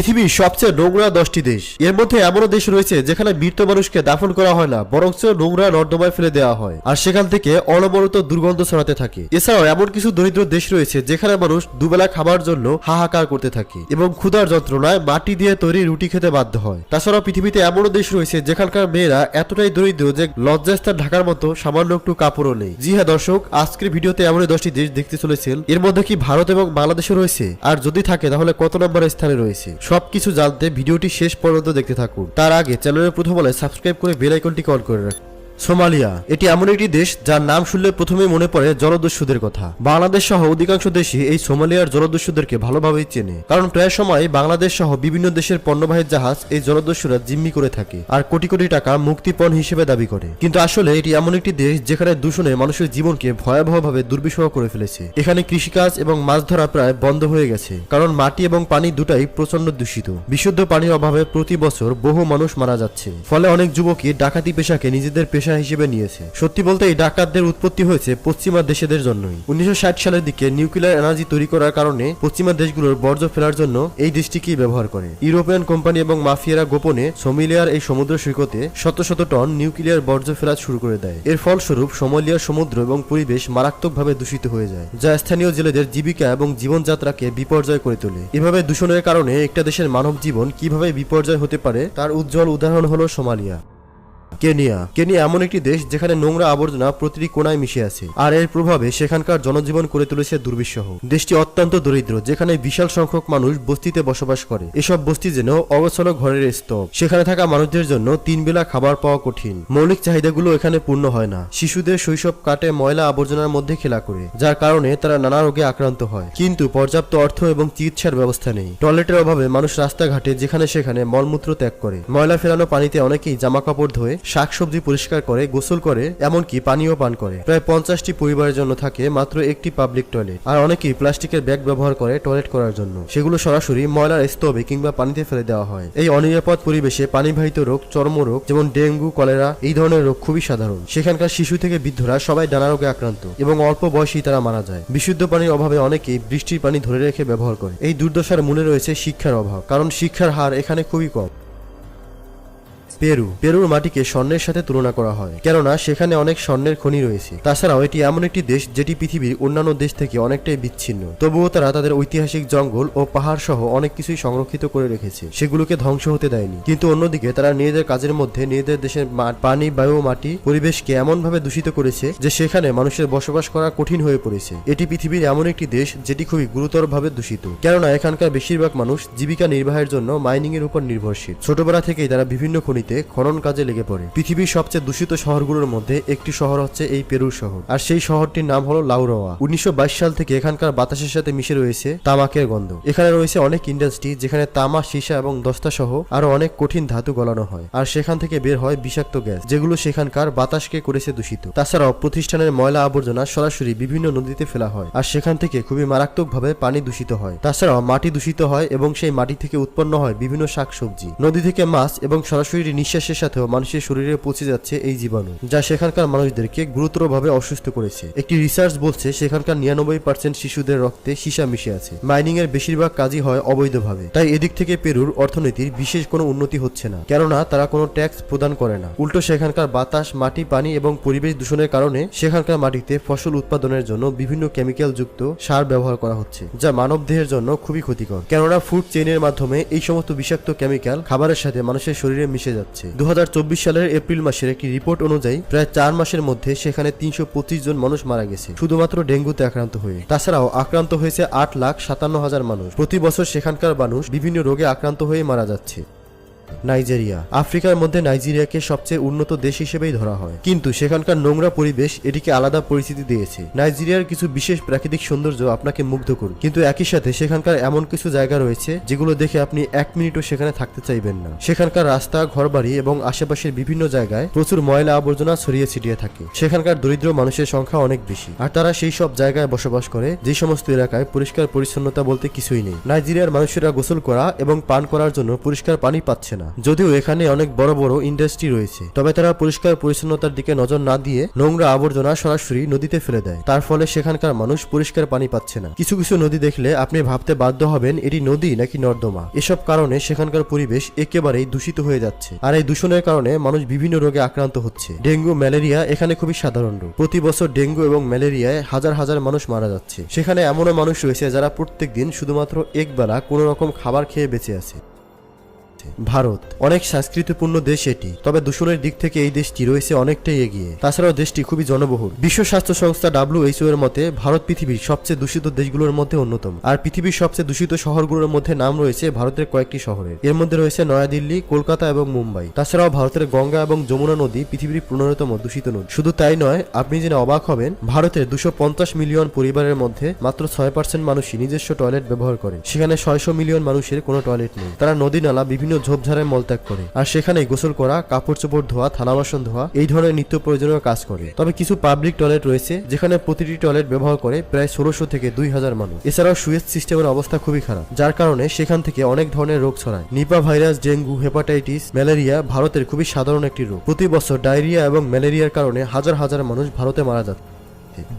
পৃথিবীর সবচেয়ে নোংরা দশটি দেশ। এর মধ্যে এমনও দেশ রয়েছে যেখানে মৃত মানুষকে দাফন করা হয় না, বরঞ্চ নোংরা নর্দমায় ফেলে দেওয়া হয়। আর সেখান থেকে অনবরত দুর্গন্ধ ছড়াতে থাকে। এছাড়াও এমন কিছু দরিদ্র দেশ রয়েছে যেখানে মানুষ দুবেলা খাবার জন্য হাহাকার করতে থাকে এবং ক্ষুধার যন্ত্রণায় মাটি দিয়ে তৈরি রুটি খেতে বাধ্য হয়। তাছাড়াও পৃথিবীতে এমনও দেশ রয়েছে যেখানকার মেয়েরা এতটাই দরিদ্র যে লজ্জাস্থান ঢাকার মতো সামান্য একটু কাপড়ও নেই। জি হ্যাঁ দর্শক, আজকের ভিডিওতে এমনই দশটি দেশ দেখতে চলেছেন। এর মধ্যে কি ভারত এবং বাংলাদেশও রয়েছে? আর যদি থাকে, তাহলে কত নম্বর স্থানে রয়েছে? সবকিছু জানতে ভিডিওটি শেষ পর্যন্ত দেখতে থাকুন। তার আগে চ্যানেলের প্রথম বলে সাবস্ক্রাইব করে বেল আইকনটি অন করে রাখুন। সোমালিয়া। এটি এমন একটি দেশ যার নাম শুনলে প্রথমে মনে পড়ে জলদস্যুদের কথা। বাংলাদেশ সহ অধিকাংশ দেশই এই সোমালিয়ার জলদস্যুদেরকে ভালোভাবেই চেনে। কারণ প্রায় সময় বাংলাদেশ সহ বিভিন্ন দেশের পণ্যবাহী জাহাজ এই জলদস্যুরা জিম্মি করে থাকে আর কোটি কোটি টাকা মুক্তিপণ হিসেবে দাবি করে। কিন্তু আসলে এটি এমন একটি দেশ যেখানে দূষণে মানুষের জীবনকে ভয়াবহভাবে দুর্বিষহ করে ফেলেছে। এখানে কৃষিকাজ এবং মাছ ধরা প্রায় বন্ধ হয়ে গেছে। কারণ মাটি এবং পানি দুটাই প্রচণ্ড দূষিত। বিশুদ্ধ পানির অভাবে প্রতি বছর বহু মানুষ মারা যাচ্ছে। ফলে অনেক যুবকই ডাকাতি পেশাকে নিজেদের পেশা হিসেবে নিয়েছে। সত্যি বলতে এই ডাকাতদের উৎপত্তি হয়েছে পশ্চিমা দেশেদের জন্যই। উনিশশো ষাট সালের দিকে নিউক্লিয়ার এনার্জি তৈরি করার কারণে পশ্চিমা দেশগুলোর বর্জ্য ফেলার জন্য এই দেশটিকেই ব্যবহার করে। ইউরোপিয়ান কোম্পানি এবং মাফিয়ারা গোপনে সোমিলিয়ার এই সমুদ্র সৈকতে শত শত টন নিউক্লিয়ার বর্জ্য ফেলা শুরু করে দেয়। এর ফলস্বরূপ সোমালিয়ার সমুদ্র এবং পরিবেশ মারাত্মকভাবে দূষিত হয়ে যায়, যা স্থানীয় জেলেদের জীবিকা এবং জীবনযাত্রাকে বিপর্যয় করে তোলে। এভাবে দূষণের কারণে একটা দেশের মানব জীবন কীভাবে বিপর্যয় হতে পারে তার উজ্জ্বল উদাহরণ হলো সোমালিয়া। কেনিয়া। কেনিয়া এমন একটি দেশ যেখানে নোংরা আবর্জনা প্রতিটি কোনায় মিশে আছে। আর এর প্রভাবে সেখানকার জনজীবন করে তুলেছে দুর্বিষহ। দেশটি অত্যন্ত দরিদ্র, যেখানে বিশাল সংখ্যক মানুষ বস্তিতে বসবাস করে। এসব বস্তি যেন অগোছল ঘরের স্তব সেখানে থাকা মানুষদের জন্য তিন বেলা খাবার পাওয়া কঠিন। মৌলিক চাহিদাগুলো এখানে পূর্ণ হয় না। শিশুদের শৈশব কাটে ময়লা আবর্জনার মধ্যে খেলা করে, যার কারণে তারা নানা রোগে আক্রান্ত হয়। কিন্তু পর্যাপ্ত অর্থ এবং চিকিৎসার ব্যবস্থা নেই। টয়লেটের অভাবে মানুষ রাস্তাঘাটে যেখানে সেখানে মলমূত্র ত্যাগ করে। ময়লা ফেলানো পানিতে অনেকেই জামা কাপড় ধোয়ে শাকসবজি পরিষ্কার করে, গোসল করে, এমনকি পানীয় পান করে। প্রায় পঞ্চাশটি পরিবারের জন্য থাকে মাত্র একটি পাবলিক টয়লেট, আর অনেকেই প্লাস্টিকের ব্যাগ ব্যবহার করে টয়লেট করার জন্য। সেগুলো সরাসরি ময়লার স্তবে কিংবা পানিতে ফেলে দেওয়া হয়। এই অনিরাপদ পরিবেশে পানিবাহিত রোগ চর্মরোগ যেমন ডেঙ্গু, কলেরা, এই ধরনের রোগ খুবই সাধারণ। সেখানকার শিশু থেকে বৃদ্ধরা সবাই নানা রোগে আক্রান্ত এবং অল্প বয়সেই তারা মারা যায়। বিশুদ্ধ পানির অভাবে অনেকেই বৃষ্টির পানি ধরে রেখে ব্যবহার করে। এই দুর্দশার মূলে রয়েছে শিক্ষার অভাব, কারণ শিক্ষার হার এখানে খুবই কম। পেরু। পেরুর মাটিকে স্বর্ণের সাথে তুলনা করা হয়, কেননা সেখানে অনেক স্বর্ণের খনি রয়েছে। তাছাড়াও এটি এমন একটি দেশ যেটি পৃথিবীর অন্যান্য দেশ থেকে অনেকটাই বিচ্ছিন্ন। তবুও তারা তাদের ঐতিহাসিক জঙ্গল ও পাহাড় সহ অনেক কিছুই সংরক্ষিত করে রেখেছে, সেগুলোকে ধ্বংস হতে দেয়নি। কিন্তু অন্যদিকে তারা নিজেদের কাজের মধ্যে নিজেদের দেশের পানি, বায়ু মাটি পরিবেশকে এমনভাবে দূষিত করেছে যে সেখানে মানুষের বসবাস করা কঠিন হয়ে পড়েছে। এটি পৃথিবীর এমন একটি দেশ যেটি খুবই গুরুতরভাবে দূষিত, কেননা এখানকার বেশিরভাগ মানুষ জীবিকা নির্বাহের জন্য মাইনিং এর উপর নির্ভরশীল। ছোটবেলা থেকেই তারা বিভিন্ন খনিতে খনন কাজে লেগে পড়ে। পৃথিবীর সবচেয়ে দূষিত শহরগুলোর মধ্যে একটি শহর হচ্ছে এই পেরুর শহর। আর সেই শহরটির নাম হলো লাউরোয়া উনিশশো সাল থেকে এখানকার বাতাসের সাথে মিশে রয়েছে তামাকের গন্ধ। এখানে রয়েছে অনেক ইন্ডাস্ট্রি যেখানে তামা, সীসা এবং দস্তা সহ আরও অনেক কঠিন ধাতু গলানো হয়। আর সেখান থেকে বের হয় বিষাক্ত গ্যাস, যেগুলো সেখানকার বাতাসকে করেছে দূষিত। তাছাড়াও প্রতিষ্ঠানের ময়লা আবর্জনা সরাসরি বিভিন্ন নদীতে ফেলা হয়। আর সেখান থেকে খুবই মারাত্মকভাবে পানি দূষিত হয়। তাছাড়াও মাটি দূষিত হয় এবং সেই মাটি থেকে উৎপন্ন হয় বিভিন্ন শাকসবজি। নদী থেকে মাছ এবং সরাসরি নিঃশ্বাসের সাথেও মানুষের শরীরে পৌঁছে যাচ্ছে এই জীবাণু, যা সেখানকার মানুষদেরকে গুরুতরভাবে অসুস্থ করেছে। একটি রিসার্চ বলছে, সেখানকার নিরানব্বই পার্সেন্ট শিশুদের রক্তে সীসা মিশে আছে। মাইনিং এর বেশিরভাগ কাজই হয় অবৈধভাবে। তাই এদিক থেকে পেরুর অর্থনীতির বিশেষ কোনো উন্নতি হচ্ছে না। কেননা, তারা কোনো ট্যাক্স প্রদান করে না। উল্টো সেখানকার বাতাস, মাটি, পানি এবং পরিবেশ দূষণের কারণে সেখানকার মাটিতে ফসল উৎপাদনের জন্য বিভিন্ন কেমিক্যাল যুক্ত সার ব্যবহার করা হচ্ছে, যা মানব দেহের জন্য খুবই ক্ষতিকর। কেননা ফুড চেইনের মাধ্যমে এই সমস্ত বিষাক্ত কেমিক্যাল খাবারের সাথে মানুষের শরীরে মিশে যাচ্ছে। দু হাজার চব্বিশ সালের এপ্রিল মাসের একটি রিপোর্ট অনুযায়ী প্রায় চার মাসের মধ্যে সেখানে তিনশো পঁচিশ জন মানুষ মারা গেছে, শুধুমাত্র ডেঙ্গুতে আক্রান্ত হয়ে। তাছাড়াও আক্রান্ত হয়েছে আট লাখ সাতান্ন হাজার মানুষ। প্রতি বছর সেখানকার মানুষ বিভিন্ন রোগে আক্রান্ত হয়ে মারা যাচ্ছে। নাইজেরিয়া। আফ্রিকার মধ্যে নাইজেরিয়াকে সবচেয়ে উন্নত দেশ হিসেবেই ধরা হয়। কিন্তু সেখানকার নোংরা পরিবেশ এটিকে আলাদা পরিস্থিতি দিয়েছে। নাইজেরিয়ার কিছু বিশেষ প্রাকৃতিক সৌন্দর্য আপনাকে মুগ্ধ করবে। কিন্তু একই সাথে সেখানকার এমন কিছু জায়গা রয়েছে যেগুলো দেখে আপনি এক মিনিটও সেখানে থাকতে চাইবেন না। সেখানকার রাস্তা, ঘরবাড়ি এবং আশেপাশের বিভিন্ন জায়গায় প্রচুর ময়লা আবর্জনা ছড়িয়ে ছিটিয়ে থাকে। সেখানকার দরিদ্র মানুষের সংখ্যা অনেক বেশি। আর তারা সেই সব জায়গায় বসবাস করে, যে সমস্ত এলাকায় পরিষ্কার পরিচ্ছন্নতা বলতে কিছুই নেই। নাইজেরিয়ার মানুষেরা গোসল করা এবং পান করার জন্য পরিষ্কার পানি পাচ্ছে না। না। যদিও এখানে অনেক বড় বড় ইন্ডাস্ট্রি রয়েছে, তবে তারা পরিষ্কার পরিচ্ছন্নতার দিকে নজর না দিয়ে নোংরা আবর্জনা সরাসরি নদীতে ফেলে দেয়। তার ফলে সেখানকার মানুষ পরিষ্কার পানি পাচ্ছে না। কিছু কিছু নদী দেখলে আপনি ভাবতে বাধ্য হবেন, এটি নদী নাকি নর্দমা? এসব কারণে সেখানকার পরিবেশ একেবারেই দূষিত হয়ে যাচ্ছে। আর এই দূষণের কারণে মানুষ বিভিন্ন রোগে আক্রান্ত হচ্ছে। ডেঙ্গু, ম্যালেরিয়া এখানে খুবই সাধারণ রোগ। প্রতি বছর ডেঙ্গু এবং ম্যালেরিয়ায় হাজার হাজার মানুষ মারা যাচ্ছে। সেখানে এমনও মানুষ রয়েছে যারা প্রত্যেকদিন শুধুমাত্র একবেলা কোনো রকম খাবার খেয়ে বেঁচে আছে। ভারত, অনেক সংস্কৃতিপূর্ণ দেশ এটি, তবে দূষণের দিক থেকে এই দেশটি রয়েছে অনেকটাই এগিয়ে। তাছাড়াও দেশটি খুবই জনবহুল। বিশ্ব স্বাস্থ্য সংস্থা ডাব্লিউএইচও এর মতে, ভারত পৃথিবীর সবচেয়ে দূষিত দেশগুলোর মধ্যে অন্যতম। আর পৃথিবীর সবচেয়ে দূষিত শহরগুলোর মধ্যে নাম রয়েছে ভারতের কয়েকটি শহরের। এর মধ্যে রয়েছে নয়াদিল্লি, কলকাতা এবং মুম্বাই। তাছাড়াও ভারতের গঙ্গা এবং যমুনা নদী পৃথিবীর পনেরোতম দূষিত নদী। শুধু তাই নয়, আপনি জেনে অবাক হবেন, ভারতের দুশো মিলিয়ন পরিবারের মধ্যে মাত্র ছয় পার্সেন্ট মানুষই নিজস্ব টয়লেট ব্যবহার করে সেখানে ছয়শো মিলিয়ন মানুষের কোনো টয়লেট নেই। তারা নদী নালা বিভিন্ন ঝোপঝাড়ে মলত্যাগ করে। আর সেখানেই গোসল করা কাপড় চোপড় ধোয়া থালা বাসন ধোয়া, এই ধরনের নিত্য প্রয়োজনীয় কাজ করে। তবে কিছু পাবলিক টয়লেট রয়েছে, যেখানে প্রতিটি টয়লেট ব্যবহার করে প্রায় ষোলোশো থেকে দুই হাজার মানুষ। এছাড়াও সুয়েজ সিস্টেমের অবস্থা খুবই খারাপ, যার কারণে সেখান থেকে অনেক ধরনের রোগ ছড়ায়। Nipah virus, dengue hepatitis malaria ভারতের খুবই সাধারণ একটি রোগ। প্রতি বছর ডায়রিয়া এবং ম্যালেরিয়ার কারণে হাজার হাজার মানুষ ভারতে মারা যাচ্ছে।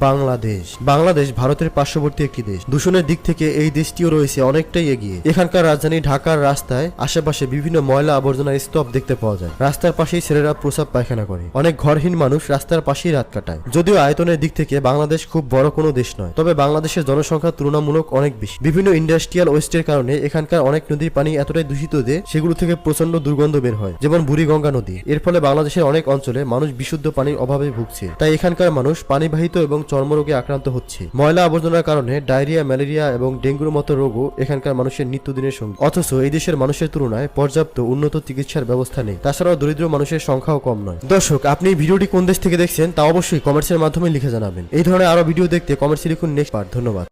বাংলাদেশ। বাংলাদেশ ভারতের পার্শ্ববর্তী একটি দেশ। দূষণের দিক থেকে এই দেশটিও রয়েছে অনেকটাই এগিয়ে। এখানকার রাজধানী ঢাকার রাস্তায় আশেপাশে বিভিন্ন ময়লা আবর্জনার স্তূপ দেখতে পাওয়া যায়। রাস্তার পাশেই ছেলেরা প্রসাব পায়খানা করে। অনেক ঘরহীন মানুষ রাস্তার পাশেই রাত কাটায়। যদিও আয়তনের দিক থেকে বাংলাদেশ খুব বড় কোনো দেশ নয়, তবে বাংলাদেশের জনসংখ্যা তুলনামূলক অনেক বেশি। বিভিন্ন ইন্ডাস্ট্রিয়াল ওয়েস্টের কারণে এখানকার অনেক নদীর পানি এতটাই দূষিত যে সেগুলো থেকে প্রচণ্ড দুর্গন্ধ বের হয়, যেমন বুড়িগঙ্গা নদী। এর ফলে বাংলাদেশের অনেক অঞ্চলে মানুষ বিশুদ্ধ পানির অভাবে ভুগছে। তাই এখানকার মানুষ পানিবাহিত এবং চর্মরোগে আক্রান্ত হচ্ছে। ময়লা আবর্জনার কারণে ডায়রিয়া, ম্যালেরিয়া এবং ডেঙ্গুর মতো রোগও এখানকার মানুষের নিত্যদিনের সঙ্গে। অথচ এই দেশের মানুষের তুলনায় পর্যাপ্ত উন্নত চিকিৎসার ব্যবস্থা নেই। তাছাড়াও দরিদ্র মানুষের সংখ্যাও কম নয়। দর্শক, আপনি ভিডিওটি কোন দেশ থেকে দেখছেন তা অবশ্যই কমেন্টসের মাধ্যমে লিখে জানাবেন। এই ধরনের আরও ভিডিও দেখতে কমেন্টসে লিখুন নেক্সট পার্ট। ধন্যবাদ।